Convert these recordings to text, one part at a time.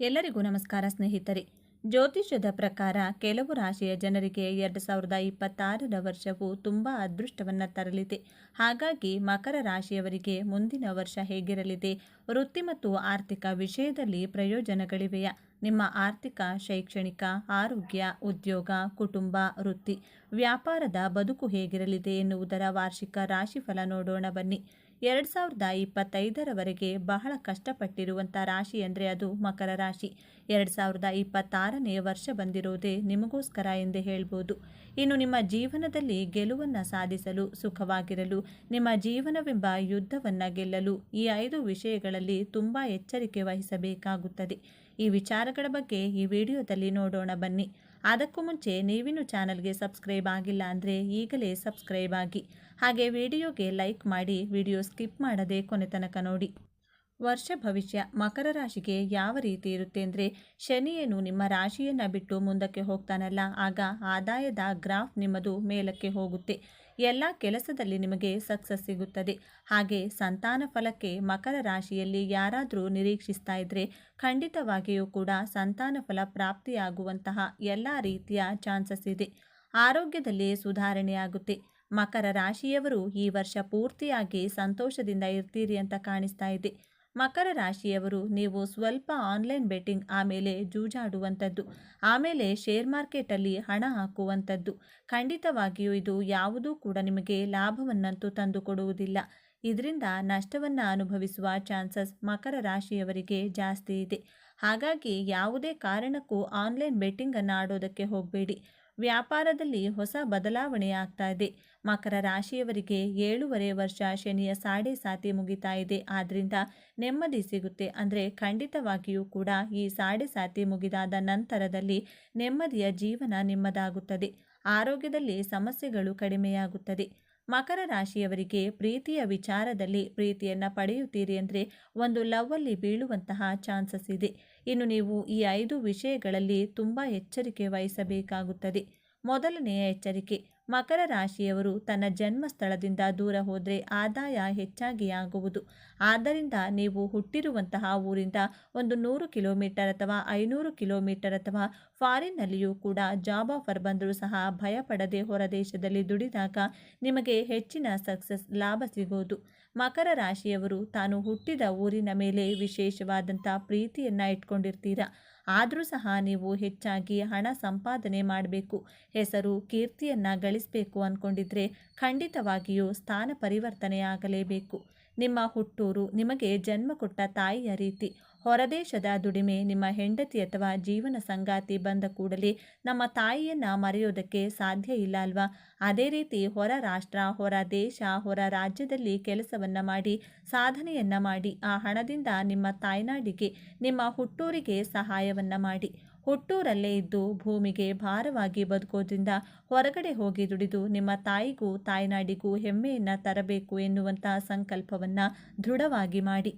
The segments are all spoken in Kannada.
ಎಲ್ಲರಿಗೂ ನಮಸ್ಕಾರ ಸ್ನೇಹಿತರೆ. ಜ್ಯೋತಿಷ್ಯದ ಪ್ರಕಾರ ಕೆಲವು ರಾಶಿಯ ಜನರಿಗೆ ಎರಡು ಸಾವಿರದ ಇಪ್ಪತ್ತಾರರ ವರ್ಷವು ತುಂಬ ಅದೃಷ್ಟವನ್ನು ತರಲಿದೆ. ಹಾಗಾಗಿ ಮಕರ ರಾಶಿಯವರಿಗೆ ಮುಂದಿನ ವರ್ಷ ಹೇಗಿರಲಿದೆ? ವೃತ್ತಿ ಮತ್ತು ಆರ್ಥಿಕ ವಿಷಯದಲ್ಲಿ ಪ್ರಯೋಜನಗಳಿವೆಯಾ? ನಿಮ್ಮ ಆರ್ಥಿಕ, ಶೈಕ್ಷಣಿಕ, ಆರೋಗ್ಯ, ಉದ್ಯೋಗ, ಕುಟುಂಬ, ವೃತ್ತಿ ವ್ಯಾಪಾರದ ಬದುಕು ಹೇಗಿರಲಿದೆ ಎನ್ನುವುದರ ವಾರ್ಷಿಕ ರಾಶಿಫಲ ನೋಡೋಣ ಬನ್ನಿ. ಎರಡು ಸಾವಿರದ ಇಪ್ಪತ್ತೈದರವರೆಗೆ ಬಹಳ ಕಷ್ಟಪಟ್ಟಿರುವಂಥ ರಾಶಿ ಅಂದರೆ ಅದು ಮಕರ ರಾಶಿ. ಎರಡು ಸಾವಿರದ ಇಪ್ಪತ್ತಾರನೇ ವರ್ಷ ಬಂದಿರೋದೇ ನಿಮಗೋಸ್ಕರ ಎಂದೇ ಹೇಳ್ಬೋದು. ಇನ್ನು ನಿಮ್ಮ ಜೀವನದಲ್ಲಿ ಗೆಲುವನ್ನು ಸಾಧಿಸಲು, ಸುಖವಾಗಿರಲು, ನಿಮ್ಮ ಜೀವನವೆಂಬ ಯುದ್ಧವನ್ನು ಗೆಲ್ಲಲು ಈ ಐದು ವಿಷಯಗಳಲ್ಲಿ ತುಂಬ ಎಚ್ಚರಿಕೆ ವಹಿಸಬೇಕಾಗುತ್ತದೆ. ಈ ವಿಚಾರಗಳ ಬಗ್ಗೆ ಈ ವಿಡಿಯೋದಲ್ಲಿ ನೋಡೋಣ ಬನ್ನಿ. ಅದಕ್ಕೂ ಮುಂಚೆ ನೀವಿನ್ನು ಚಾನಲ್ಗೆ ಸಬ್ಸ್ಕ್ರೈಬ್ ಆಗಿಲ್ಲ ಅಂದರೆ ಈಗಲೇ ಸಬ್ಸ್ಕ್ರೈಬ್ ಆಗಿ. ಹಾಗೆ ವಿಡಿಯೋಗೆ ಲೈಕ್ ಮಾಡಿ ವಿಡಿಯೋ ಸ್ಕಿಪ್ ಮಾಡದೆ ಕೊನೆ ತನಕ ನೋಡಿ. ವರ್ಷ ಭವಿಷ್ಯ ಮಕರ ರಾಶಿಗೆ ಯಾವ ರೀತಿ ಇರುತ್ತೆ ಅಂದರೆ ಶನಿಯೇನು ನಿಮ್ಮ ರಾಶಿಯನ್ನು ಬಿಟ್ಟು ಮುಂದಕ್ಕೆ ಹೋಗ್ತಾನಲ್ಲ, ಆಗ ಆದಾಯದ ಗ್ರಾಫ್ ನಿಮ್ಮದು ಮೇಲಕ್ಕೆ ಹೋಗುತ್ತೆ. ಎಲ್ಲ ಕೆಲಸದಲ್ಲಿ ನಿಮಗೆ ಸಕ್ಸಸ್ ಸಿಗುತ್ತದೆ. ಹಾಗೆ ಸಂತಾನ ಫಲಕ್ಕೆ ಮಕರ ರಾಶಿಯಲ್ಲಿ ಯಾರಾದರೂ ನಿರೀಕ್ಷಿಸ್ತಾ ಇದ್ದರೆ ಖಂಡಿತವಾಗಿಯೂ ಕೂಡ ಸಂತಾನ ಫಲ ಪ್ರಾಪ್ತಿಯಾಗುವಂತಹ ಎಲ್ಲ ರೀತಿಯ ಚಾನ್ಸಸ್ ಇದೆ. ಆರೋಗ್ಯದಲ್ಲಿ ಸುಧಾರಣೆಯಾಗುತ್ತೆ. ಮಕರ ರಾಶಿಯವರು ಈ ವರ್ಷ ಪೂರ್ತಿಯಾಗಿ ಸಂತೋಷದಿಂದ ಇರ್ತೀರಿ ಅಂತ ಕಾಣಿಸ್ತಾ ಇದೆ. ಮಕರ ರಾಶಿಯವರು ನೀವು ಸ್ವಲ್ಪ ಆನ್ಲೈನ್ ಬೆಟ್ಟಿಂಗ್ ಆಮೇಲೆ ಜೂಜಾಡುವಂಥದ್ದು, ಆಮೇಲೆ ಶೇರ್ ಮಾರ್ಕೆಟಲ್ಲಿ ಹಣ ಹಾಕುವಂಥದ್ದು. ಖಂಡಿತವಾಗಿಯೂ ಇದು ಯಾವುದೂ ಕೂಡ ನಿಮಗೆ ಲಾಭವನ್ನಂತೂ ತಂದು ಕೊಡುವುದಿಲ್ಲ ಇದರಿಂದ ನಷ್ಟವನ್ನು ಅನುಭವಿಸುವ ಚಾನ್ಸಸ್ ಮಕರ ರಾಶಿಯವರಿಗೆ ಜಾಸ್ತಿ ಇದೆ. ಹಾಗಾಗಿ ಯಾವುದೇ ಕಾರಣಕ್ಕೂ ಆನ್ಲೈನ್ ಬೆಟ್ಟಿಂಗನ್ನು ಆಡೋದಕ್ಕೆ ಹೋಗಬೇಡಿ. ವ್ಯಾಪಾರದಲ್ಲಿ ಹೊಸ ಬದಲಾವಣೆ ಆಗ್ತಾ ಇದೆ. ಮಕರ ರಾಶಿಯವರಿಗೆ ಏಳೂವರೆ ವರ್ಷ ಶನಿಯ ಸಾಡೆ ಸಾತಿ ಮುಗಿತಾ ಇದೆ. ಆದ್ದರಿಂದ ನೆಮ್ಮದಿ ಸಿಗುತ್ತೆ. ಅಂದರೆ ಖಂಡಿತವಾಗಿಯೂ ಕೂಡ ಈ ಸಾಡೆ ಸಾತಿ ಮುಗಿದಾದ ನಂತರದಲ್ಲಿ ನೆಮ್ಮದಿಯ ಜೀವನ ನಿಮ್ಮದಾಗುತ್ತದೆ. ಆರೋಗ್ಯದಲ್ಲಿ ಸಮಸ್ಯೆಗಳು ಕಡಿಮೆಯಾಗುತ್ತದೆ. ಮಕರ ರಾಶಿಯವರಿಗೆ ಪ್ರೀತಿಯ ವಿಚಾರದಲ್ಲಿ ಪ್ರೀತಿಯನ್ನು ಪಡೆಯುತ್ತೀರಿ ಅಂದರೆ ಒಂದು ಲವ್ವಲ್ಲಿ ಬೀಳುವಂತಹ ಚಾನ್ಸಸ್ ಇದೆ. ಇನ್ನು ನೀವು ಈ ಐದು ವಿಷಯಗಳಲ್ಲಿ ತುಂಬ ಎಚ್ಚರಿಕೆ ವಹಿಸಬೇಕಾಗುತ್ತದೆ. ಮೊದಲನೆಯ ಎಚ್ಚರಿಕೆ ಮಕರ ರಾಶಿಯವರು ತನ್ನ ಜನ್ಮ ಸ್ಥಳದಿಂದ ದೂರ ಹೋದರೆ ಆದಾಯ ಹೆಚ್ಚಾಗಿ ಆಗುವುದು. ಆದ್ದರಿಂದ ನೀವು ಹುಟ್ಟಿರುವಂತಹ ಊರಿಂದ ಒಂದು ನೂರು ಕಿಲೋಮೀಟರ್ ಅಥವಾ ಐನೂರು ಕಿಲೋಮೀಟರ್ ಅಥವಾ ಫಾರಿನ್ನಲ್ಲಿಯೂ ಕೂಡ ಜಾಬ್ ಆಫರ್ ಬಂದರೂ ಸಹ ಭಯಪಡದೆ ಹೊರದೇಶದಲ್ಲಿ ದುಡಿದಾಗ ನಿಮಗೆ ಹೆಚ್ಚಿನ ಸಕ್ಸಸ್ ಲಾಭ ಸಿಗೋದು ಮಕರ ರಾಶಿಯವರು ತಾನು ಹುಟ್ಟಿದ ಊರಿನ ಮೇಲೆ ವಿಶೇಷವಾದಂಥ ಪ್ರೀತಿಯನ್ನು ಇಟ್ಕೊಂಡಿರ್ತೀರಾ? ಆದರೂ ಸಹ ನೀವು ಹೆಚ್ಚಾಗಿ ಹಣ ಸಂಪಾದನೆ ಮಾಡಬೇಕು. ಹೆಸರು, ಕೀರ್ತಿಯನ್ನು ಗಳಿಸಬೇಕು ಅಂದ್ಕೊಂಡಿದ್ರೆ ಖಂಡಿತವಾಗಿಯೂ ಸ್ಥಾನ ಪರಿವರ್ತನೆಯಾಗಲೇಬೇಕು. ನಿಮ್ಮ ಹುಟ್ಟೂರು ನಿಮಗೆ ಜನ್ಮ ಕೊಟ್ಟ ತಾಯಿಯ ರೀತಿ. ಹೊರದೇಶದ ದುಡಿಮೆ ನಿಮ್ಮ ಹೆಂಡತಿ ಅಥವಾ ಜೀವನ ಸಂಗಾತಿ ಬಂದ ಕೂಡಲೇ ನಮ್ಮ ತಾಯಿಯನ್ನು ಮರೆಯೋದಕ್ಕೆ ಸಾಧ್ಯ ಇಲ್ಲ ಅಲ್ವಾ? ಅದೇ ರೀತಿ ಹೊರ ರಾಷ್ಟ್ರ, ಹೊರ ದೇಶ, ಹೊರ ರಾಜ್ಯದಲ್ಲಿ ಕೆಲಸವನ್ನು ಮಾಡಿ, ಸಾಧನೆಯನ್ನು ಮಾಡಿ, ಆ ಹಣದಿಂದ ನಿಮ್ಮ ತಾಯ್ನಾಡಿಗೆ, ನಿಮ್ಮ ಹುಟ್ಟೂರಿಗೆ ಸಹಾಯವನ್ನು ಮಾಡಿ. ಹುಟ್ಟೂರಲ್ಲೇ ಇದ್ದು ಭೂಮಿಗೆ ಭಾರವಾಗಿ ಬದುಕೋದ್ರಿಂದ ಹೊರಗಡೆ ಹೋಗಿ ದುಡಿದು ನಿಮ್ಮ ತಾಯಿಗೂ ತಾಯ್ನಾಡಿಗೂ ಹೆಮ್ಮೆಯನ್ನು ತರಬೇಕು ಎನ್ನುವಂತಹ ಸಂಕಲ್ಪವನ್ನು ದೃಢವಾಗಿ ಮಾಡಿ.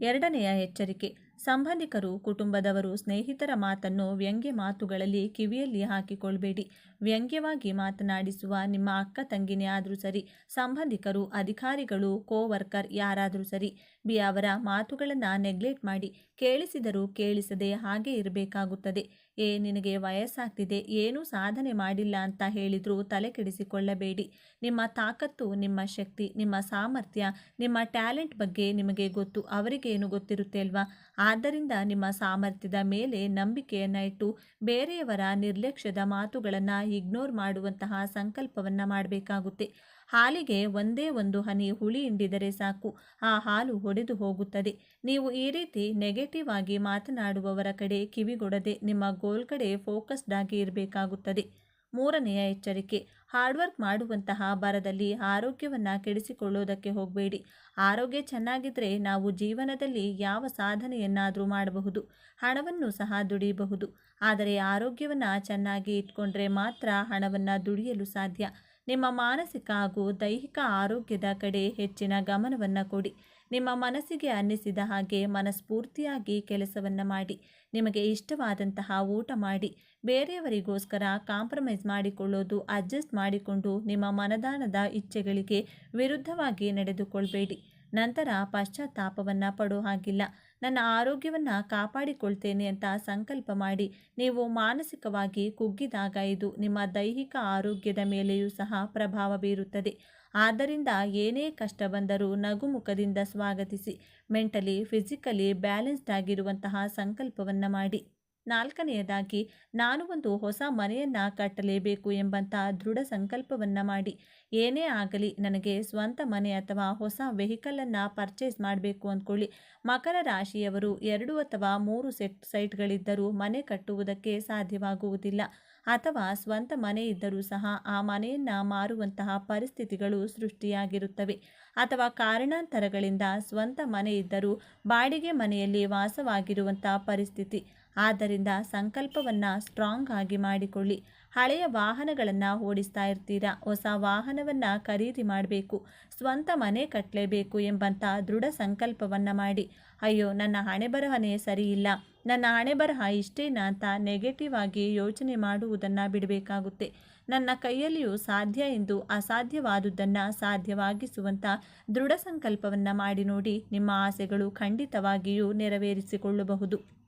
ಎರಡನೆಯ ಎಚ್ಚರಿಕೆ ಸಂಬಂಧಿಕರು, ಕುಟುಂಬದವರು ಸ್ನೇಹಿತರ ಮಾತನ್ನು ವ್ಯಂಗ್ಯ ಮಾತುಗಳಲ್ಲಿ ಕಿವಿಯಲ್ಲಿ ಹಾಕಿಕೊಳ್ಬೇಡಿ. ವ್ಯಂಗ್ಯವಾಗಿ ಮಾತನಾಡಿಸುವ ನಿಮ್ಮ ಅಕ್ಕ ತಂಗಿನೇ ಆದರೂ ಸರಿ, ಸಂಬಂಧಿಕರು, ಅಧಿಕಾರಿಗಳು, ಕೋವರ್ಕರ್ ಯಾರಾದರೂ ಸರಿ, ಬಿ ಅವರ ಮಾತುಗಳನ್ನು ನೆಗ್ಲೆಕ್ಟ್ ಮಾಡಿ, ಕೇಳಿಸಿದರೂ ಕೇಳಿಸದೆ ಹಾಗೆ ಇರಬೇಕಾಗುತ್ತದೆ. ಏ, ನಿನಗೆ ವಯಸ್ಸಾಗ್ತಿದೆ, ಏನೂ ಸಾಧನೆ ಮಾಡಿಲ್ಲ ಅಂತ ಹೇಳಿದರೂ ತಲೆ ಕೆಡಿಸಿಕೊಳ್ಳಬೇಡಿ. ನಿಮ್ಮ ತಾಕತ್ತು, ನಿಮ್ಮ ಶಕ್ತಿ, ನಿಮ್ಮ ಸಾಮರ್ಥ್ಯ, ನಿಮ್ಮ ಟ್ಯಾಲೆಂಟ್ ಬಗ್ಗೆ ನಿಮಗೆ ಗೊತ್ತು, ಅವರಿಗೇನು ಗೊತ್ತಿರುತ್ತೆ ಅಲ್ವಾ? ಆದ್ದರಿಂದ ನಿಮ್ಮ ಸಾಮರ್ಥ್ಯದ ಮೇಲೆ ನಂಬಿಕೆಯನ್ನು ಇಟ್ಟು ಬೇರೆಯವರ ನಿರ್ಲಕ್ಷ್ಯದ ಮಾತುಗಳನ್ನು ಇಗ್ನೋರ್ ಮಾಡುವಂತಹ ಸಂಕಲ್ಪವನ್ನು ಮಾಡಬೇಕಾಗುತ್ತೆ. ಹಾಲಿಗೆ ಒಂದೇ ಒಂದು ಹನಿ ಹುಳಿ ಹಿಂಡಿದರೆ ಸಾಕು. ಆ ಹಾಲು ಒಡೆದು ಹೋಗುತ್ತದೆ. ನೀವು ಈ ರೀತಿ ನೆಗೆಟಿವ್ ಆಗಿ ಮಾತನಾಡುವವರ ಕಡೆ ಕಿವಿಗೊಡದೆ ನಿಮ್ಮ ಗೋಲ್ ಕಡೆ ಫೋಕಸ್ಡ್ ಆಗಿ ಇರಬೇಕಾಗುತ್ತದೆ. ಮೂರನೆಯ ಎಚ್ಚರಿಕೆ ಹಾರ್ಡ್ವರ್ಕ್ ಮಾಡುವಂತಹ ಬರದಲ್ಲಿ ಆರೋಗ್ಯವನ್ನು ಕೆಡಿಸಿಕೊಳ್ಳೋದಕ್ಕೆ ಹೋಗಬೇಡಿ. ಆರೋಗ್ಯ ಚೆನ್ನಾಗಿದ್ದರೆ ನಾವು ಜೀವನದಲ್ಲಿ ಯಾವ ಸಾಧನೆಯನ್ನಾದರೂ ಮಾಡಬಹುದು, ಹಣವನ್ನು ಸಹ ದುಡಿಯಬಹುದು ಆದರೆ ಆರೋಗ್ಯವನ್ನು ಚೆನ್ನಾಗಿ ಇಟ್ಕೊಂಡ್ರೆ ಮಾತ್ರ ಹಣವನ್ನು ದುಡಿಯಲು ಸಾಧ್ಯ. ನಿಮ್ಮ ಮಾನಸಿಕ ಹಾಗೂ ದೈಹಿಕ ಆರೋಗ್ಯದ ಕಡೆ ಹೆಚ್ಚಿನ ಗಮನವನ್ನು ಕೊಡಿ. ನಿಮ್ಮ ಮನಸ್ಸಿಗೆ ಅನ್ನಿಸಿದ ಹಾಗೆ ಮನಸ್ಫೂರ್ತಿಯಾಗಿ ಕೆಲಸವನ್ನು ಮಾಡಿ. ನಿಮಗೆ ಇಷ್ಟವಾದಂತಹ ಊಟ ಮಾಡಿ. ಬೇರೆಯವರಿಗೋಸ್ಕರ ಕಾಂಪ್ರಮೈಸ್ ಮಾಡಿಕೊಳ್ಳೋದು, ಅಡ್ಜಸ್ಟ್ ಮಾಡಿಕೊಂಡು ನಿಮ್ಮ ಮನದಾನದ ಇಚ್ಛೆಗಳಿಗೆ ವಿರುದ್ಧವಾಗಿ ನಡೆದುಕೊಳ್ಬೇಡಿ. ನಂತರ ಪಶ್ಚಾತ್ತಾಪವನ್ನು ಪಡೋ ಹಾಗಿಲ್ಲ. ನನ್ನ ಆರೋಗ್ಯವನ್ನು ಕಾಪಾಡಿಕೊಳ್ತೇನೆ ಅಂತ ಸಂಕಲ್ಪ ಮಾಡಿ ನೀವು ಮಾನಸಿಕವಾಗಿ ಕುಗ್ಗಿದಾಗ ಇದು ನಿಮ್ಮ ದೈಹಿಕ ಆರೋಗ್ಯದ ಮೇಲೆಯೂ ಸಹ ಪ್ರಭಾವ ಬೀರುತ್ತದೆ. ಆದ್ದರಿಂದ ಏನೇ ಕಷ್ಟ ಬಂದರೂ ನಗುಮುಖದಿಂದ ಸ್ವಾಗತಿಸಿ, ಮೆಂಟಲಿ, ಫಿಸಿಕಲಿ ಬ್ಯಾಲೆನ್ಸ್ಡ್ ಆಗಿರುವಂತಹ ಸಂಕಲ್ಪವನ್ನು ಮಾಡಿ. ನಾಲ್ಕನೆಯದಾಗಿ, ನಾನು ಒಂದು ಹೊಸ ಮನೆಯನ್ನು ಕಟ್ಟಲೇಬೇಕು ಎಂಬಂಥ ದೃಢ ಸಂಕಲ್ಪವನ್ನು ಮಾಡಿ. ಏನೇ ಆಗಲಿ, ನನಗೆ ಸ್ವಂತ ಮನೆ ಅಥವಾ ಹೊಸ ವೆಹಿಕಲನ್ನು ಪರ್ಚೇಸ್ ಮಾಡಬೇಕು ಅಂದ್ಕೊಳ್ಳಿ. ಮಕರ ರಾಶಿಯವರು ಎರಡು ಅಥವಾ ಮೂರು ಸೆಟ್, ಸೈಟ್ಗಳಿದ್ದರೂ ಮನೆ ಕಟ್ಟುವುದಕ್ಕೆ ಸಾಧ್ಯವಾಗುವುದಿಲ್ಲ. ಅಥವಾ ಸ್ವಂತ ಮನೆ ಇದ್ದರೂ ಸಹ ಆ ಮನೆಯನ್ನು ಮಾರುವಂತಹ ಪರಿಸ್ಥಿತಿಗಳು ಸೃಷ್ಟಿಯಾಗಿರುತ್ತವೆ. ಅಥವಾ ಕಾರಣಾಂತರಗಳಿಂದ ಸ್ವಂತ ಮನೆ ಇದ್ದರೂ ಬಾಡಿಗೆ ಮನೆಯಲ್ಲಿ ವಾಸವಾಗಿರುವಂತಹ ಪರಿಸ್ಥಿತಿ. ಆದ್ದರಿಂದ ಸಂಕಲ್ಪವನ್ನು ಸ್ಟ್ರಾಂಗ್ ಆಗಿ ಮಾಡಿಕೊಳ್ಳಿ. ಹಳೆಯ ವಾಹನಗಳನ್ನು ಓಡಿಸ್ತಾ ಇರ್ತೀರಾ. ಹೊಸ ವಾಹನವನ್ನು ಖರೀದಿ ಮಾಡಬೇಕು. ಸ್ವಂತ ಮನೆ ಕಟ್ಟಲೇಬೇಕು ಎಂಬಂಥ ದೃಢ ಸಂಕಲ್ಪವನ್ನು ಮಾಡಿ. ಅಯ್ಯೋ, ನನ್ನ ಹಣೆ ಬರಹನೇ ಸರಿಯಿಲ್ಲ. ನನ್ನ ಹಣೆ ಬರಹ ಇಷ್ಟೇನಾ ಅಂತ ನೆಗೆಟಿವ್ ಆಗಿ ಯೋಚನೆ ಮಾಡುವುದನ್ನು ಬಿಡಬೇಕಾಗುತ್ತೆ. ನನ್ನ ಕೈಯಲ್ಲಿಯೂ ಸಾಧ್ಯ ಎಂದು ಅಸಾಧ್ಯವಾದುದನ್ನು ಸಾಧ್ಯವಾಗಿಸುವಂಥ ದೃಢ ಸಂಕಲ್ಪವನ್ನು ಮಾಡಿ ನೋಡಿ ನಿಮ್ಮ ಆಸೆಗಳು ಖಂಡಿತವಾಗಿಯೂ ನೆರವೇರಿಸಿಕೊಳ್ಳಬಹುದು.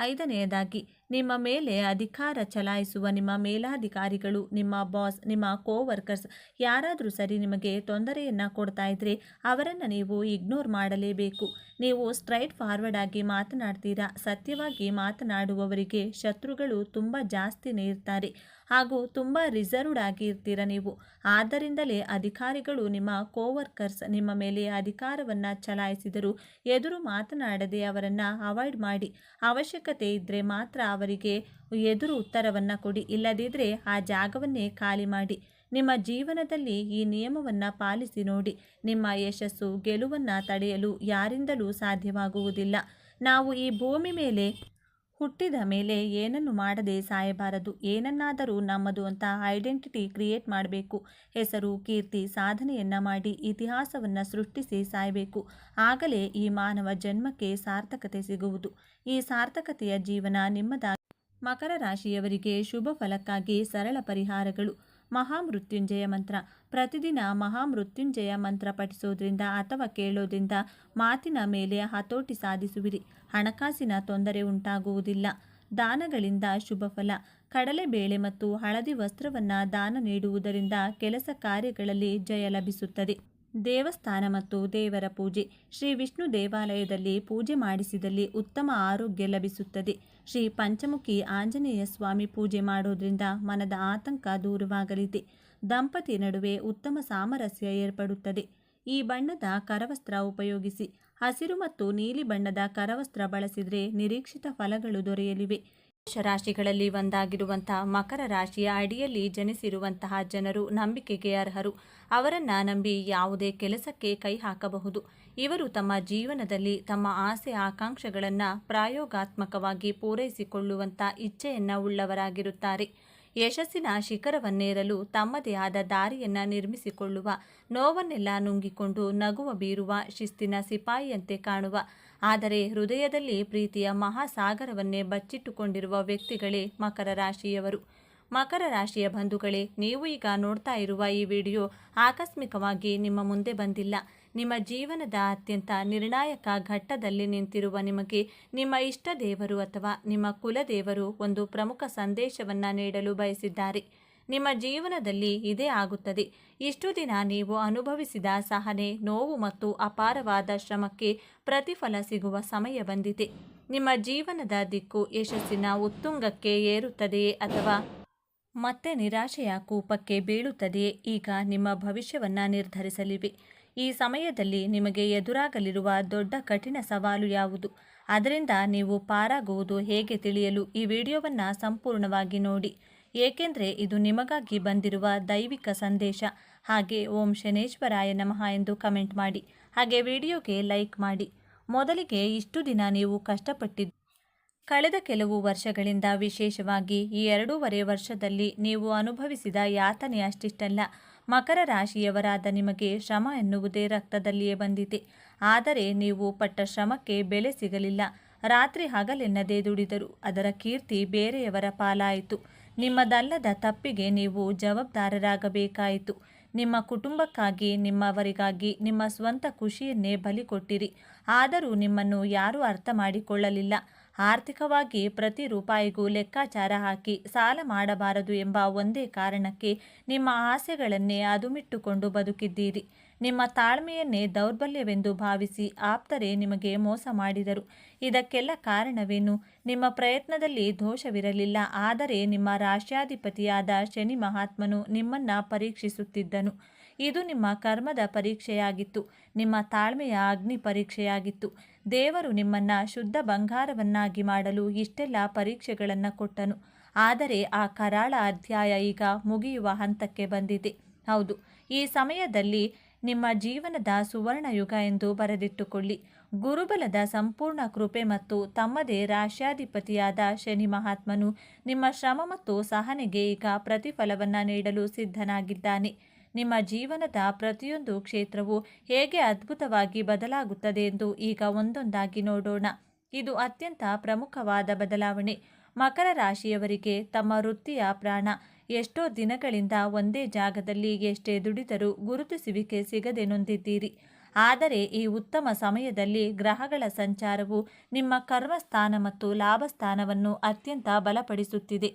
ഐത ನಿಮ್ಮ ಮೇಲೆ ಅಧಿಕಾರ ಚಲಾಯಿಸುವ ನಿಮ್ಮ ಮೇಲಾಧಿಕಾರಿಗಳು, ನಿಮ್ಮ ಬಾಸ್ ನಿಮ್ಮ ಕೋವರ್ಕರ್ಸ್ ಯಾರಾದರೂ ಸರಿ ನಿಮಗೆ ತೊಂದರೆಯನ್ನು ಕೊಡ್ತಾ ಇದ್ದರೆ ಅವರನ್ನು ನೀವು ಇಗ್ನೋರ್ ಮಾಡಲೇಬೇಕು. ನೀವು ಸ್ಟ್ರೈಟ್ ಫಾರ್ವರ್ಡ್ ಆಗಿ ಮಾತನಾಡ್ತೀರಾ? ಸತ್ಯವಾಗಿ ಮಾತನಾಡುವವರಿಗೆ ಶತ್ರುಗಳು ತುಂಬ ಜಾಸ್ತಿನೇ ಇರ್ತಾರೆ ಹಾಗೂ ತುಂಬ ರಿಸರ್ವ್ಡ್ ಆಗಿ ಇರ್ತೀರ ನೀವು? ಆದ್ದರಿಂದಲೇ ಅಧಿಕಾರಿಗಳು ನಿಮ್ಮ ಕೋವರ್ಕರ್ಸ್ ನಿಮ್ಮ ಮೇಲೆ ಅಧಿಕಾರವನ್ನು ಚಲಾಯಿಸಿದರೂ ಎದುರು ಮಾತನಾಡದೆ ಅವರನ್ನು ಅವಾಯ್ಡ್ ಮಾಡಿ ಅವಶ್ಯಕತೆ ಇದ್ದರೆ ಮಾತ್ರ ಅವರಿಗೆ ಎದುರು ಉತ್ತರವನ್ನು ಕೊಡಿ. ಇಲ್ಲದಿದ್ದರೆ ಆ ಜಾಗವನ್ನೇ ಖಾಲಿ ಮಾಡಿ. ನಿಮ್ಮ ಜೀವನದಲ್ಲಿ ಈ ನಿಯಮವನ್ನು ಪಾಲಿಸಿ ನೋಡಿ. ನಿಮ್ಮ ಯಶಸ್ಸು, ಗೆಲುವನ್ನು ತಡೆಯಲು ಯಾರಿಂದಲೂ ಸಾಧ್ಯವಾಗುವುದಿಲ್ಲ. ನಾವು ಈ ಭೂಮಿ ಮೇಲೆ ಹುಟ್ಟಿದ ಮೇಲೆ ಏನನ್ನು ಮಾಡದೆ ಸಾಯಬಾರದು, ಏನನ್ನಾದರೂ ನಮ್ಮದು ಅಂತ ಐಡೆಂಟಿಟಿ ಕ್ರಿಯೇಟ್ ಮಾಡಬೇಕು. ಹೆಸರು, ಕೀರ್ತಿ, ಸಾಧನೆಯನ್ನು ಮಾಡಿ ಇತಿಹಾಸವನ್ನು ಸೃಷ್ಟಿಸಿ ಸಾಯಬೇಕು. ಆಗಲೇ ಈ ಮಾನವ ಜನ್ಮಕ್ಕೆ ಸಾರ್ಥಕತೆ ಸಿಗುವುದು. ಈ ಸಾರ್ಥಕತೆಯ ಜೀವನ ನಿಮ್ಮದಾಗಿ. ಮಕರ ರಾಶಿಯವರಿಗೆ ಶುಭ ಫಲಕ್ಕಾಗಿ ಸರಳ ಪರಿಹಾರಗಳು. ಮಹಾಮೃತ್ಯುಂಜಯ ಮಂತ್ರ. ಪ್ರತಿದಿನ ಮಹಾಮೃತ್ಯುಂಜಯ ಮಂತ್ರ ಪಠಿಸೋದ್ರಿಂದ ಅಥವಾ ಕೇಳೋದ್ರಿಂದ ಮಾತಿನ ಮೇಲೆ ಹತೋಟಿ ಸಾಧಿಸುವಿರಿ. ಹಣಕಾಸಿನ ತೊಂದರೆ ಉಂಟಾಗುವುದಿಲ್ಲ. ದಾನಗಳಿಂದ ಶುಭಫಲ ಕಡಲೆ ಬೇಳೆ ಮತ್ತು ಹಳದಿ ವಸ್ತ್ರವನ್ನು ದಾನ ನೀಡುವುದರಿಂದ ಕೆಲಸ ಕಾರ್ಯಗಳಲ್ಲಿ ಜಯ ಲಭಿಸುತ್ತದೆ. ದೇವಸ್ಥಾನ ಮತ್ತು ದೇವರ ಪೂಜೆ. ಶ್ರೀ ವಿಷ್ಣು ದೇವಾಲಯದಲ್ಲಿ ಪೂಜೆ ಮಾಡಿಸಿದಲ್ಲಿ ಉತ್ತಮ ಆರೋಗ್ಯ ಲಭಿಸುತ್ತದೆ. ಶ್ರೀ ಪಂಚಮುಖಿ ಆಂಜನೇಯ ಸ್ವಾಮಿ ಪೂಜೆ ಮಾಡೋದ್ರಿಂದ ಮನದ ಆತಂಕ ದೂರವಾಗಲಿದೆ. ದಂಪತಿ ನಡುವೆ ಉತ್ತಮ ಸಾಮರಸ್ಯ ಏರ್ಪಡುತ್ತದೆ. ಈ ಬಣ್ಣದ ಕರವಸ್ತ್ರ ಉಪಯೋಗಿಸಿ ಹಸಿರು ಮತ್ತು ನೀಲಿ ಬಣ್ಣದ ಕರವಸ್ತ್ರ ಬಳಸಿದರೆ ನಿರೀಕ್ಷಿತ ಫಲಗಳು ದೊರೆಯಲಿವೆ. ರಾಶಿಗಳಲ್ಲಿ ಒಂದಾಗಿರುವಂತಹ ಮಕರ ರಾಶಿಯ ಅಡಿಯಲ್ಲಿ ಜನಿಸಿರುವಂತಹ ಜನರು ನಂಬಿಕೆಗೆ ಅರ್ಹರು. ಅವರನ್ನ ನಂಬಿ ಯಾವುದೇ ಕೆಲಸಕ್ಕೆ ಕೈ ಹಾಕಬಹುದು. ಇವರು ತಮ್ಮ ಜೀವನದಲ್ಲಿ ತಮ್ಮ ಆಸೆ ಆಕಾಂಕ್ಷೆಗಳನ್ನು ಪ್ರಾಯೋಗಾತ್ಮಕವಾಗಿ ಪೂರೈಸಿಕೊಳ್ಳುವಂಥ ಇಚ್ಛೆಯನ್ನು ಉಳ್ಳವರಾಗಿರುತ್ತಾರೆ. ಯಶಸ್ಸಿನ ಶಿಖರವನ್ನೇರಲು ತಮ್ಮದೇ ಆದ ದಾರಿಯನ್ನು ನಿರ್ಮಿಸಿಕೊಳ್ಳುವ, ನೋವನ್ನೆಲ್ಲ ನುಂಗಿಕೊಂಡು ನಗುವ ಬೀರುವ, ಶಿಸ್ತಿನ ಸಿಪಾಯಿಯಂತೆ ಕಾಣುವ ಆದರೆ ಹೃದಯದಲ್ಲಿ ಪ್ರೀತಿಯ ಮಹಾಸಾಗರವನ್ನೇ ಬಚ್ಚಿಟ್ಟುಕೊಂಡಿರುವ ವ್ಯಕ್ತಿಗಳೇ ಮಕರ ರಾಶಿಯವರು. ಮಕರ ರಾಶಿಯ ಬಂಧುಗಳೇ, ನೀವು ಈಗ ನೋಡ್ತಾ ಇರುವ ಈ ವಿಡಿಯೋ ಆಕಸ್ಮಿಕವಾಗಿ ನಿಮ್ಮ ಮುಂದೆ ಬಂದಿಲ್ಲ. ನಿಮ್ಮ ಜೀವನದ ಅತ್ಯಂತ ನಿರ್ಣಾಯಕ ಘಟ್ಟದಲ್ಲಿ ನಿಂತಿರುವ ನಿಮಗೆ ನಿಮ್ಮ ಇಷ್ಟ ದೇವರು ಅಥವಾ ನಿಮ್ಮ ಕುಲದೇವರು ಒಂದು ಪ್ರಮುಖ ಸಂದೇಶವನ್ನು ನೀಡಲು ಬಯಸಿದ್ದಾರೆ. ನಿಮ್ಮ ಜೀವನದಲ್ಲಿ ಇದೇ ಆಗುತ್ತದೆ. ಇಷ್ಟು ದಿನ ನೀವು ಅನುಭವಿಸಿದ ಸಹನೆ, ನೋವು ಮತ್ತು ಅಪಾರವಾದ ಶ್ರಮಕ್ಕೆ ಪ್ರತಿಫಲ ಸಿಗುವ ಸಮಯ ಬಂದಿದೆ. ನಿಮ್ಮ ಜೀವನದ ದಿಕ್ಕು ಯಶಸ್ಸಿನ ಉತ್ತುಂಗಕ್ಕೆ ಏರುತ್ತದೆಯೇ ಅಥವಾ ಮತ್ತೆ ನಿರಾಶೆಯ ಕೂಪಕ್ಕೆ ಬೀಳುತ್ತದೆಯೇ? ಈಗ ನಿಮ್ಮ ಭವಿಷ್ಯವನ್ನು ನಿರ್ಧರಿಸಲಿವೆ. ಈ ಸಮಯದಲ್ಲಿ ನಿಮಗೆ ಎದುರಾಗಲಿರುವ ದೊಡ್ಡ ಕಠಿಣ ಸವಾಲು ಯಾವುದು? ಅದರಿಂದ ನೀವು ಪಾರಾಗುವುದು ಹೇಗೆ ತಿಳಿಯಲು ಈ ವಿಡಿಯೋವನ್ನು ಸಂಪೂರ್ಣವಾಗಿ ನೋಡಿ. ಏಕೆಂದರೆ ಇದು ನಿಮಗಾಗಿ ಬಂದಿರುವ ದೈವಿಕ ಸಂದೇಶ. ಹಾಗೆ ಓಂ ಶನೇಶ್ವರಾಯ ನಮಃ ಎಂದು ಕಮೆಂಟ್ ಮಾಡಿ. ಹಾಗೆ ವಿಡಿಯೋಗೆ ಲೈಕ್ ಮಾಡಿ. ಮೊದಲಿಗೆ ಇಷ್ಟು ದಿನ ನೀವು ಕಷ್ಟಪಟ್ಟಿದ್ದು ಕಳೆದ ಕೆಲವು ವರ್ಷಗಳಿಂದ ವಿಶೇಷವಾಗಿ ಈ ಎರಡೂವರೆ ವರ್ಷದಲ್ಲಿ ನೀವು ಅನುಭವಿಸಿದ ಯಾತನೆ ಅಷ್ಟಿಷ್ಟಲ್ಲ. ಮಕರ ರಾಶಿಯವರಾದ ನಿಮಗೆ ಶ್ರಮ ಎನ್ನುವುದೇ ರಕ್ತದಲ್ಲಿಯೇ ಬಂದಿದೆ. ಆದರೆ ನೀವು ಪಟ್ಟ ಶ್ರಮಕ್ಕೆ ಬೆಲೆ ಸಿಗಲಿಲ್ಲ. ರಾತ್ರಿ ಹಗಲೆನ್ನದೇ ದುಡಿದರು. ಅದರ ಕೀರ್ತಿ ಬೇರೆಯವರ ಪಾಲಾಯಿತು. ನಿಮ್ಮದಲ್ಲದ ತಪ್ಪಿಗೆ ನೀವು ಜವಾಬ್ದಾರರಾಗಬೇಕಾಯಿತು. ನಿಮ್ಮ ಕುಟುಂಬಕ್ಕಾಗಿ, ನಿಮ್ಮವರಿಗಾಗಿ, ನಿಮ್ಮ ಸ್ವಂತ ಖುಷಿಯನ್ನೇ ಬಲಿ ಕೊಟ್ಟಿರಿ. ಆದರೂ ನಿಮ್ಮನ್ನು ಯಾರೂ ಅರ್ಥ ಮಾಡಿಕೊಳ್ಳಲಿಲ್ಲ. ಆರ್ಥಿಕವಾಗಿ ಪ್ರತಿ ರೂಪಾಯಿಗೂ ಲೆಕ್ಕಾಚಾರ ಹಾಕಿ ಸಾಲ ಮಾಡಬಾರದು ಎಂಬ ಒಂದೇ ಕಾರಣಕ್ಕೆ ನಿಮ್ಮ ಆಸೆಗಳನ್ನೇ ಅದುಮಿಟ್ಟುಕೊಂಡು ಬದುಕಿದ್ದೀರಿ. ನಿಮ್ಮ ತಾಳ್ಮೆಯನ್ನೇ ದೌರ್ಬಲ್ಯವೆಂದು ಭಾವಿಸಿ ಆಪ್ತರೇ ನಿಮಗೆ ಮೋಸ ಮಾಡಿದರು. ಇದಕ್ಕೆಲ್ಲ ಕಾರಣವೇನು? ನಿಮ್ಮ ಪ್ರಯತ್ನದಲ್ಲಿ ದೋಷವಿರಲಿಲ್ಲ. ಆದರೆ ನಿಮ್ಮ ರಾಷ್ಟ್ರಾಧಿಪತಿಯಾದ ಶನಿ ಮಹಾತ್ಮನು ನಿಮ್ಮನ್ನ ಪರೀಕ್ಷಿಸುತ್ತಿದ್ದನು. ಇದು ನಿಮ್ಮ ಕರ್ಮದ ಪರೀಕ್ಷೆಯಾಗಿತ್ತು. ನಿಮ್ಮ ತಾಳ್ಮೆಯ ಅಗ್ನಿ ಪರೀಕ್ಷೆಯಾಗಿತ್ತು. ದೇವರು ನಿಮ್ಮನ್ನ ಶುದ್ಧ ಬಂಗಾರವನ್ನಾಗಿ ಮಾಡಲು ಇಷ್ಟೆಲ್ಲ ಪರೀಕ್ಷೆಗಳನ್ನು ಕೊಟ್ಟನು. ಆದರೆ ಆ ಕರಾಳ ಅಧ್ಯಾಯ ಈಗ ಮುಗಿಯುವ ಹಂತಕ್ಕೆ ಬಂದಿದೆ. ಹೌದು, ಈ ಸಮಯದಲ್ಲಿ ನಿಮ್ಮ ಜೀವನದ ಸುವರ್ಣಯುಗ ಎಂದು ಬರೆದಿಟ್ಟುಕೊಳ್ಳಿ. ಗುರುಬಲದ ಸಂಪೂರ್ಣ ಕೃಪೆ ಮತ್ತು ತಮ್ಮದೇ ರಾಶ್ಯಾಧಿಪತಿಯಾದ ಶನಿ ಮಹಾತ್ಮನು ನಿಮ್ಮ ಶ್ರಮ ಮತ್ತು ಸಹನೆಗೆ ಈಗ ಪ್ರತಿಫಲವನ್ನು ನೀಡಲು ಸಿದ್ಧನಾಗಿದ್ದಾನೆ. ನಿಮ್ಮ ಜೀವನದ ಪ್ರತಿಯೊಂದು ಕ್ಷೇತ್ರವು ಹೇಗೆ ಅದ್ಭುತವಾಗಿ ಬದಲಾಗುತ್ತದೆ ಎಂದು ಈಗ ಒಂದೊಂದಾಗಿ ನೋಡೋಣ. ಇದು ಅತ್ಯಂತ ಪ್ರಮುಖವಾದ ಬದಲಾವಣೆ. ಮಕರ ರಾಶಿಯವರಿಗೆ ತಮ್ಮ ವೃತ್ತಿಯ ಪ್ರಾಣ. ಎಷ್ಟೋ ದಿನಗಳಿಂದ ಒಂದೇ ಜಾಗದಲ್ಲಿ ಎಷ್ಟೇ ದುಡಿದರೂ ಗುರುತಿಸುವಿಕೆ ಸಿಗದೆ ನೊಂದಿದ್ದೀರಿ. ಆದರೆ ಈ ಉತ್ತಮ ಸಮಯದಲ್ಲಿ ಗ್ರಹಗಳ ಸಂಚಾರವು ನಿಮ್ಮ ಕರ್ಮಸ್ಥಾನ ಮತ್ತು ಲಾಭಸ್ಥಾನವನ್ನು ಅತ್ಯಂತ ಬಲಪಡಿಸುತ್ತಿದೆ.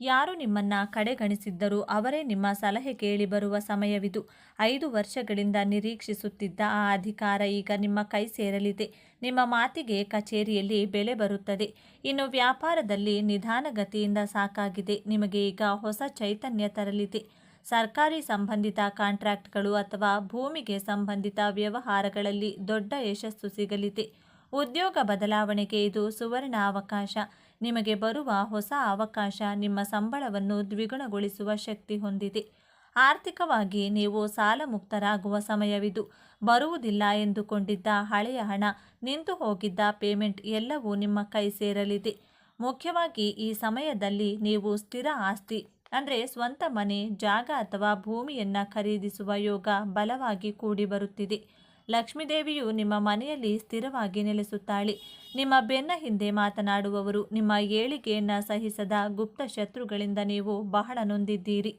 ಯಾರು ನಿಮ್ಮನ್ನ ಕಡೆಗಣಿಸಿದ್ದರೂ ಅವರೇ ನಿಮ್ಮ ಸಲಹೆ ಕೇಳಿ ಬರುವ ಸಮಯವಿದು. ಐದು ವರ್ಷಗಳಿಂದ ನಿರೀಕ್ಷಿಸುತ್ತಿದ್ದ ಆ ಅಧಿಕಾರ ಈಗ ನಿಮ್ಮ ಕೈ ಸೇರಲಿದೆ. ನಿಮ್ಮ ಮಾತಿಗೆ ಕಚೇರಿಯಲ್ಲಿ ಬೆಲೆ ಬರುತ್ತದೆ. ಇನ್ನು ವ್ಯಾಪಾರದಲ್ಲಿ ನಿಧಾನಗತಿಯಿಂದ ಸಾಕಾಗಿದೆ. ನಿಮಗೆ ಈಗ ಹೊಸ ಚೈತನ್ಯ ತರಲಿದೆ. ಸರ್ಕಾರಿ ಸಂಬಂಧಿತ ಕಾಂಟ್ರಾಕ್ಟ್ಗಳು ಅಥವಾ ಭೂಮಿಗೆ ಸಂಬಂಧಿತ ವ್ಯವಹಾರಗಳಲ್ಲಿ ದೊಡ್ಡ ಯಶಸ್ಸು ಸಿಗಲಿದೆ. ಉದ್ಯೋಗ ಬದಲಾವಣೆಗೆ ಇದು ಸುವರ್ಣ ಅವಕಾಶ. ನಿಮಗೆ ಬರುವ ಹೊಸ ಅವಕಾಶ ನಿಮ್ಮ ಸಂಬಳವನ್ನು ದ್ವಿಗುಣಗೊಳಿಸುವ ಶಕ್ತಿ ಹೊಂದಿದೆ. ಆರ್ಥಿಕವಾಗಿ ನೀವು ಸಾಲ ಮುಕ್ತರಾಗುವ ಸಮಯವಿದು. ಬರುವುದಿಲ್ಲ ಎಂದುಕೊಂಡಿದ್ದ ಹಳೆಯ ಹಣ, ನಿಂತು ಹೋಗಿದ್ದ ಪೇಮೆಂಟ್ ಎಲ್ಲವೂ ನಿಮ್ಮ ಕೈ ಸೇರಲಿದೆ. ಮುಖ್ಯವಾಗಿ ಈ ಸಮಯದಲ್ಲಿ ನೀವು ಸ್ಥಿರ ಆಸ್ತಿ ಅಂದರೆ ಸ್ವಂತ ಮನೆ, ಜಾಗ ಅಥವಾ ಭೂಮಿಯನ್ನು ಖರೀದಿಸುವ ಯೋಗ ಬಲವಾಗಿ ಕೂಡಿ ಬರುತ್ತಿದೆ. ಲಕ್ಷ್ಮೀದೇವಿಯು ನಿಮ್ಮ ಮನೆಯಲ್ಲಿ ಸ್ಥಿರವಾಗಿ ನೆಲೆಸುತ್ತಾಳೆ. ನಿಮ್ಮ ಬೆನ್ನ ಹಿಂದೆ ಮಾತನಾಡುವವರು ನಿಮ್ಮ ಏಳಿಗೆಯನ್ನು ಸಹಿಸದ ಗುಪ್ತ ಶತ್ರುಗಳಿಂದ ನೀವು ಬಹಳ ನೊಂದಿದ್ದೀರಿ.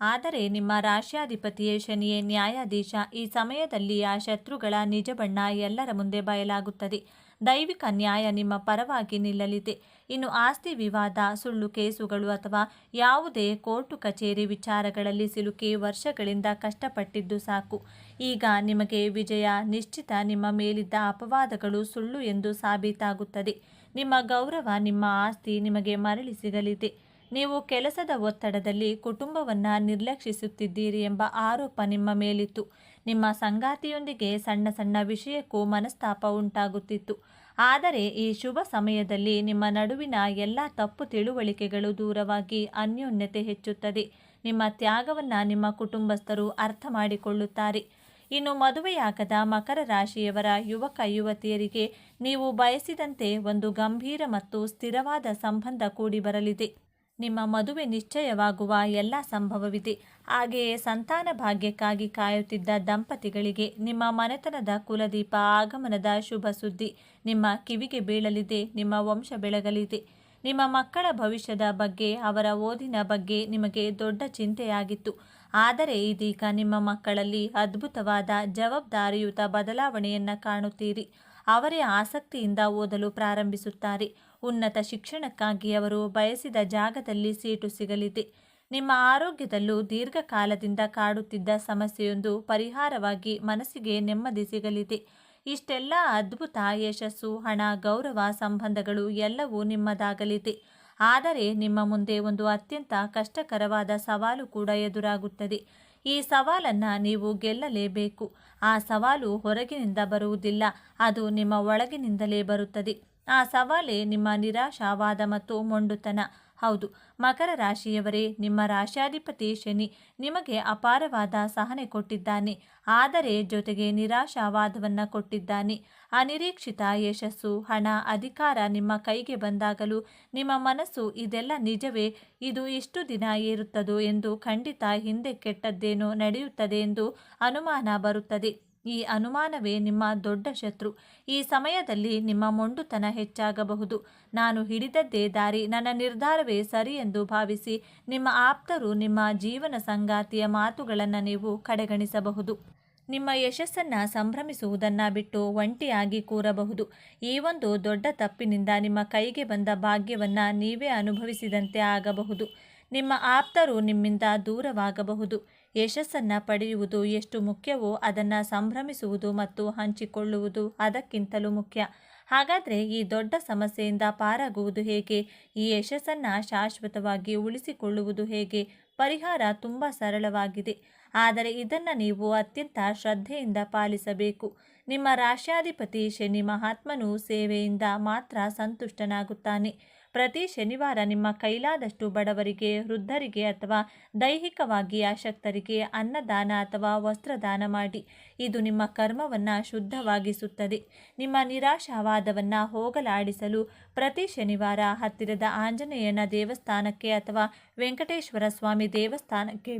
ಆದರೆ ನಿಮ್ಮ ರಾಶ್ಯಾಧಿಪತಿಯೇ ಶನಿಯೇ ನ್ಯಾಯಾಧೀಶ. ಈ ಸಮಯದಲ್ಲಿ ಆ ಶತ್ರುಗಳ ನಿಜ ಬಣ್ಣ ಎಲ್ಲರ ಮುಂದೆ ಬಯಲಾಗುತ್ತದೆ. ದೈವಿಕ ನ್ಯಾಯ ನಿಮ್ಮ ಪರವಾಗಿ ನಿಲ್ಲಲಿದೆ. ಇನ್ನು ಆಸ್ತಿ ವಿವಾದ, ಸುಳ್ಳು ಕೇಸುಗಳು ಅಥವಾ ಯಾವುದೇ ಕೋರ್ಟು ಕಚೇರಿ ವಿಚಾರಗಳಲ್ಲಿ ಸಿಲುಕಿ ವರ್ಷಗಳಿಂದ ಕಷ್ಟಪಟ್ಟಿದ್ದು ಸಾಕು. ಈಗ ನಿಮಗೆ ವಿಜಯ, ನಿಶ್ಚಿತ ನಿಮ್ಮ ಮೇಲಿದ್ದ ಅಪವಾದಗಳು ಸುಳ್ಳು ಎಂದು ಸಾಬೀತಾಗುತ್ತದೆ. ನಿಮ್ಮ ಗೌರವ, ನಿಮ್ಮ ಆಸ್ತಿ ನಿಮಗೆ ಮರಳಿ ಸಿಗಲಿದೆ. ನೀವು ಕೆಲಸದ ಒತ್ತಡದಲ್ಲಿ ಕುಟುಂಬವನ್ನು ನಿರ್ಲಕ್ಷಿಸುತ್ತಿದ್ದೀರಿ ಎಂಬ ಆರೋಪ ನಿಮ್ಮ ಮೇಲಿತ್ತು. ನಿಮ್ಮ ಸಂಗಾತಿಯೊಂದಿಗೆ ಸಣ್ಣ ಸಣ್ಣ ವಿಷಯಕ್ಕೂ ಮನಸ್ತಾಪ ಉಂಟಾಗುತ್ತಿತ್ತು. ಆದರೆ ಈ ಶುಭ ಸಮಯದಲ್ಲಿ ನಿಮ್ಮ ನಡುವಿನ ಎಲ್ಲ ತಪ್ಪು ತಿಳುವಳಿಕೆಗಳು ದೂರವಾಗಿ ಅನ್ಯೋನ್ಯತೆ ಹೆಚ್ಚುತ್ತದೆ. ನಿಮ್ಮ ತ್ಯಾಗವನ್ನು ನಿಮ್ಮ ಕುಟುಂಬಸ್ಥರು ಅರ್ಥ ಮಾಡಿಕೊಳ್ಳುತ್ತಾರೆ. ಇನ್ನು ಮದುವೆಯಾಗದ ಮಕರ ರಾಶಿಯವರ ಯುವಕ ಯುವತಿಯರಿಗೆ ನೀವು ಬಯಸಿದಂತೆ ಒಂದು ಗಂಭೀರ ಮತ್ತು ಸ್ಥಿರವಾದ ಸಂಬಂಧ ಕೂಡಿ ಬರಲಿದೆ ನಿಮ್ಮ ಮದುವೆ ನಿಶ್ಚಯವಾಗುವ ಎಲ್ಲ ಸಂಭವವಿದೆ. ಹಾಗೆಯೇ ಸಂತಾನ ಭಾಗ್ಯಕ್ಕಾಗಿ ಕಾಯುತ್ತಿದ್ದ ದಂಪತಿಗಳಿಗೆ ನಿಮ್ಮ ಮನೆತನದ ಕುಲದೀಪ, ಆಗಮನದ ಶುಭ ಸುದ್ದಿ, ನಿಮ್ಮ ಕಿವಿಗೆ ಬೀಳಲಿದೆ, ನಿಮ್ಮ ವಂಶ ಬೆಳಗಲಿದೆ. ನಿಮ್ಮ ಮಕ್ಕಳ ಭವಿಷ್ಯದ ಬಗ್ಗೆ, ಅವರ ಓದಿನ ಬಗ್ಗೆ ನಿಮಗೆ ದೊಡ್ಡ ಚಿಂತೆಯಾಗಿತ್ತು. ಆದರೆ ಇದೀಗ ನಿಮ್ಮ ಮಕ್ಕಳಲ್ಲಿ ಅದ್ಭುತವಾದ ಜವಾಬ್ದಾರಿಯುತ ಬದಲಾವಣೆಯನ್ನು ಕಾಣುತ್ತೀರಿ. ಅವರೇ ಆಸಕ್ತಿಯಿಂದ ಓದಲು ಪ್ರಾರಂಭಿಸುತ್ತಾರೆ. ಉನ್ನತ ಶಿಕ್ಷಣಕ್ಕಾಗಿ ಅವರು ಬಯಸಿದ ಜಾಗದಲ್ಲಿ ಸೀಟು ಸಿಗಲಿದೆ. ನಿಮ್ಮ ಆರೋಗ್ಯದಲ್ಲೂ ದೀರ್ಘಕಾಲದಿಂದ ಕಾಡುತ್ತಿದ್ದ ಸಮಸ್ಯೆಯೊಂದು ಪರಿಹಾರವಾಗಿ ಮನಸ್ಸಿಗೆ ನೆಮ್ಮದಿ ಸಿಗಲಿದೆ. ಇಷ್ಟೆಲ್ಲ ಅದ್ಭುತ ಯಶಸ್ಸು, ಹಣ, ಗೌರವ ಸಂಬಂಧಗಳು ಎಲ್ಲವೂ ನಿಮ್ಮದಾಗಲಿದೆ. ಆದರೆ ನಿಮ್ಮ ಮುಂದೆ ಒಂದು ಅತ್ಯಂತ ಕಷ್ಟಕರವಾದ ಸವಾಲು ಕೂಡ ಎದುರಾಗುತ್ತದೆ. ಈ ಸವಾಲನ್ನು ನೀವು ಗೆಲ್ಲಲೇಬೇಕು. ಆ ಸವಾಲು ಹೊರಗಿನಿಂದ ಬರುವುದಿಲ್ಲ, ಅದು ನಿಮ್ಮ ಒಳಗಿನಿಂದಲೇ ಬರುತ್ತದೆ. ಆ ಸವಾಲೇ ನಿಮ್ಮ ನಿರಾಶಾವಾದ ಮತ್ತು ಮೊಂಡುತನ. ಹೌದು, ಮಕರ ರಾಶಿಯವರೇ, ನಿಮ್ಮ ರಾಶ್ಯಾಧಿಪತಿ ಶನಿ ನಿಮಗೆ ಅಪಾರವಾದ ಸಹನೆ ಕೊಟ್ಟಿದ್ದಾನೆ. ಆದರೆ ಜೊತೆಗೆ ನಿರಾಶಾವಾದವನ್ನು ಕೊಟ್ಟಿದ್ದಾನೆ. ಅನಿರೀಕ್ಷಿತ ಯಶಸ್ಸು, ಹಣ, ಅಧಿಕಾರ ನಿಮ್ಮ ಕೈಗೆ ಬಂದಾಗಲೂ ನಿಮ್ಮ ಮನಸ್ಸು ಇದೆಲ್ಲ ನಿಜವೇ? ಇದು ಇಷ್ಟು ದಿನ ಏರುತ್ತದೋ ಎಂದು ಖಂಡಿತ ಹಿಂದೆ ಕೆಟ್ಟದ್ದೇನೋ ನಡೆಯುತ್ತದೆ ಎಂದು ಅನುಮಾನ ಬರುತ್ತದೆ. ಈ ಅನುಮಾನವೇ ನಿಮ್ಮ ದೊಡ್ಡ ಶತ್ರು. ಈ ಸಮಯದಲ್ಲಿ ನಿಮ್ಮ ಮೊಂಡುತನ ಹೆಚ್ಚಾಗಬಹುದು. ನಾನು ಹಿಡಿದದ್ದೇ ದಾರಿ, ನನ್ನ ನಿರ್ಧಾರವೇ ಸರಿ ಎಂದು ಭಾವಿಸಿ ನಿಮ್ಮ ಆಪ್ತರು ನಿಮ್ಮ ಜೀವನ ಸಂಗಾತಿಯ ಮಾತುಗಳನ್ನು ನೀವು ಕಡೆಗಣಿಸಬಹುದು. ನಿಮ್ಮ ಯಶಸ್ಸನ್ನು ಸಂಭ್ರಮಿಸುವುದನ್ನು ಬಿಟ್ಟು ಒಂಟಿಯಾಗಿ ಕೂರಬಹುದು. ಈ ಒಂದು ದೊಡ್ಡ ತಪ್ಪಿನಿಂದ ನಿಮ್ಮ ಕೈಗೆ ಬಂದ ಭಾಗ್ಯವನ್ನು ನೀವೇ ಅನುಭವಿಸಿದಂತೆ ಆಗಬಹುದು. ನಿಮ್ಮ ಆಪ್ತರು ನಿಮ್ಮಿಂದ ದೂರವಾಗಬಹುದು. ಯಶಸ್ಸನ್ನು ಪಡೆಯುವುದು ಎಷ್ಟು ಮುಖ್ಯವೋ ಅದನ್ನು ಸಂಭ್ರಮಿಸುವುದು ಮತ್ತು ಹಂಚಿಕೊಳ್ಳುವುದು ಅದಕ್ಕಿಂತಲೂ ಮುಖ್ಯ. ಹಾಗಾದರೆ ಈ ದೊಡ್ಡ ಸಮಸ್ಯೆಯಿಂದ ಪಾರಾಗುವುದು ಹೇಗೆ? ಈ ಯಶಸ್ಸನ್ನು ಶಾಶ್ವತವಾಗಿ ಉಳಿಸಿಕೊಳ್ಳುವುದು ಹೇಗೆ? ಪರಿಹಾರ ತುಂಬ ಸರಳವಾಗಿದೆ. ಆದರೆ ಇದನ್ನು ನೀವು ಅತ್ಯಂತ ಶ್ರದ್ಧೆಯಿಂದ ಪಾಲಿಸಬೇಕು. ನಿಮ್ಮ ರಾಶ್ಯಾಧಿಪತಿ ಶನಿ ಮಹಾತ್ಮನು ಸೇವೆಯಿಂದ ಮಾತ್ರ ಸಂತುಷ್ಟನಾಗುತ್ತಾನೆ. ಪ್ರತಿ ಶನಿವಾರ ನಿಮ್ಮ ಕೈಲಾದಷ್ಟು ಬಡವರಿಗೆ, ವೃದ್ಧರಿಗೆ ಅಥವಾ ದೈಹಿಕವಾಗಿ ಆಶಕ್ತರಿಗೆ ಅನ್ನದಾನ ಅಥವಾ ವಸ್ತ್ರದಾನ ಮಾಡಿ. ಇದು ನಿಮ್ಮ ಕರ್ಮವನ್ನು ಶುದ್ಧವಾಗಿಸುತ್ತದೆ. ನಿಮ್ಮ ನಿರಾಶಾವಾದವನ್ನು ಹೋಗಲಾಡಿಸಲು ಪ್ರತಿ ಶನಿವಾರ ಹತ್ತಿರದ ಆಂಜನೇಯನ ದೇವಸ್ಥಾನಕ್ಕೆ ಅಥವಾ ವೆಂಕಟೇಶ್ವರ ಸ್ವಾಮಿ ದೇವಸ್ಥಾನಕ್ಕೆ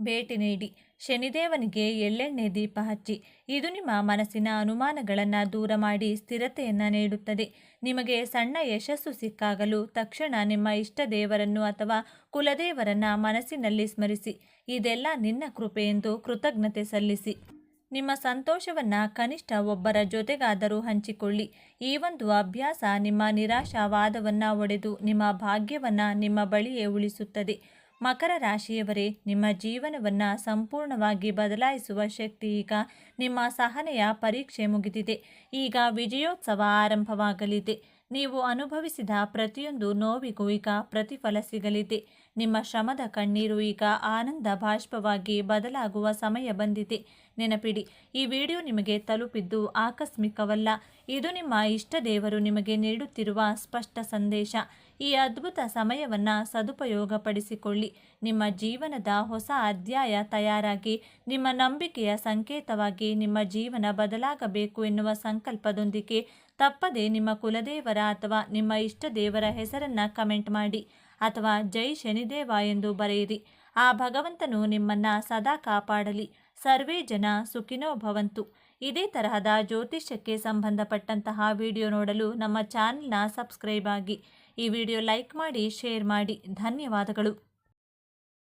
ಭೇಟಿ ನೀಡಿ. ಶನಿದೇವನಿಗೆ ಎಳ್ಳೆಣ್ಣೆ ದೀಪ ಹಚ್ಚಿ. ಇದು ನಿಮ್ಮ ಮನಸ್ಸಿನ ಅನುಮಾನಗಳನ್ನು ದೂರ ಮಾಡಿ ಸ್ಥಿರತೆಯನ್ನು ನೀಡುತ್ತದೆ. ನಿಮಗೆ ಸಣ್ಣ ಯಶಸ್ಸು ಸಿಕ್ಕಾಗಲು ತಕ್ಷಣ ನಿಮ್ಮ ಇಷ್ಟ ದೇವರನ್ನು ಅಥವಾ ಕುಲದೇವರನ್ನು ಮನಸ್ಸಿನಲ್ಲಿ ಸ್ಮರಿಸಿ. ಇದೆಲ್ಲ ನಿನ್ನ ಕೃಪೆ ಎಂದು ಕೃತಜ್ಞತೆ ಸಲ್ಲಿಸಿ. ನಿಮ್ಮ ಸಂತೋಷವನ್ನು ಕನಿಷ್ಠ ಒಬ್ಬರ ಜೊತೆಗಾದರೂ ಹಂಚಿಕೊಳ್ಳಿ. ಈ ಒಂದು ಅಭ್ಯಾಸ ನಿಮ್ಮ ನಿರಾಶಾವಾದವನ್ನು ಒಡೆದು ನಿಮ್ಮ ಭಾಗ್ಯವನ್ನು ನಿಮ್ಮ ಬಳಿಯೇ ಉಳಿಸುತ್ತದೆ. ಮಕರ ರಾಶಿಯವರೇ, ನಿಮ್ಮ ಜೀವನವನ್ನು ಸಂಪೂರ್ಣವಾಗಿ ಬದಲಾಯಿಸುವ ಶಕ್ತಿ ಈಗ ನಿಮ್ಮ ಸಹನೆಯ ಪರೀಕ್ಷೆ ಮುಗಿದಿದೆ. ಈಗ ವಿಜಯೋತ್ಸವ ಆರಂಭವಾಗಲಿದೆ. ನೀವು ಅನುಭವಿಸಿದ ಪ್ರತಿಯೊಂದು ನೋವಿಗೂ ಈಗ ಪ್ರತಿಫಲ ಸಿಗಲಿದೆ. ನಿಮ್ಮ ಶ್ರಮದ ಕಣ್ಣೀರು ಈಗ ಆನಂದ ಬಾಷ್ಪವಾಗಿ ಬದಲಾಗುವ ಸಮಯ ಬಂದಿದೆ. ನೆನಪಿಡಿ, ಈ ವಿಡಿಯೋ ನಿಮಗೆ ತಲುಪಿದ್ದು ಆಕಸ್ಮಿಕವಲ್ಲ. ಇದು ನಿಮ್ಮ ಇಷ್ಟ ದೇವರು ನಿಮಗೆ ನೀಡುತ್ತಿರುವ ಸ್ಪಷ್ಟ ಸಂದೇಶ. ಈ ಅದ್ಭುತ ಸಮಯವನ್ನು ಸದುಪಯೋಗಪಡಿಸಿಕೊಳ್ಳಿ. ನಿಮ್ಮ ಜೀವನದ ಹೊಸ ಅಧ್ಯಾಯ ತಯಾರಾಗಿ, ನಿಮ್ಮ ನಂಬಿಕೆಯ ಸಂಕೇತವಾಗಿ ನಿಮ್ಮ ಜೀವನ ಬದಲಾಗಬೇಕು ಎನ್ನುವ ಸಂಕಲ್ಪದೊಂದಿಗೆ ತಪ್ಪದೆ ನಿಮ್ಮ ಕುಲದೇವರ ಅಥವಾ ನಿಮ್ಮ ಇಷ್ಟ ದೇವರ ಹೆಸರನ್ನು ಕಮೆಂಟ್ ಮಾಡಿ ಅಥವಾ ಜೈ ಶನಿದೇವ ಎಂದು ಬರೆಯಿರಿ. ಆ ಭಗವಂತನು ನಿಮ್ಮನ್ನು ಸದಾ ಕಾಪಾಡಲಿ. ಸರ್ವೇ ಜನ ಸುಖಿನೋ ಭವಂತು. ಇದೇ ತರಹದ ಜ್ಯೋತಿಷ್ಯಕ್ಕೆ ಸಂಬಂಧಪಟ್ಟಂತಹ ವಿಡಿಯೋ ನೋಡಲು ನಮ್ಮ ಚಾನೆಲ್ನ ಸಬ್ಸ್ಕ್ರೈಬ್ ಆಗಿ. ಈ ವಿಡಿಯೋ ಲೈಕ್ ಮಾಡಿ ಶೇರ್ ಮಾಡಿ. ಧನ್ಯವಾದಗಳು.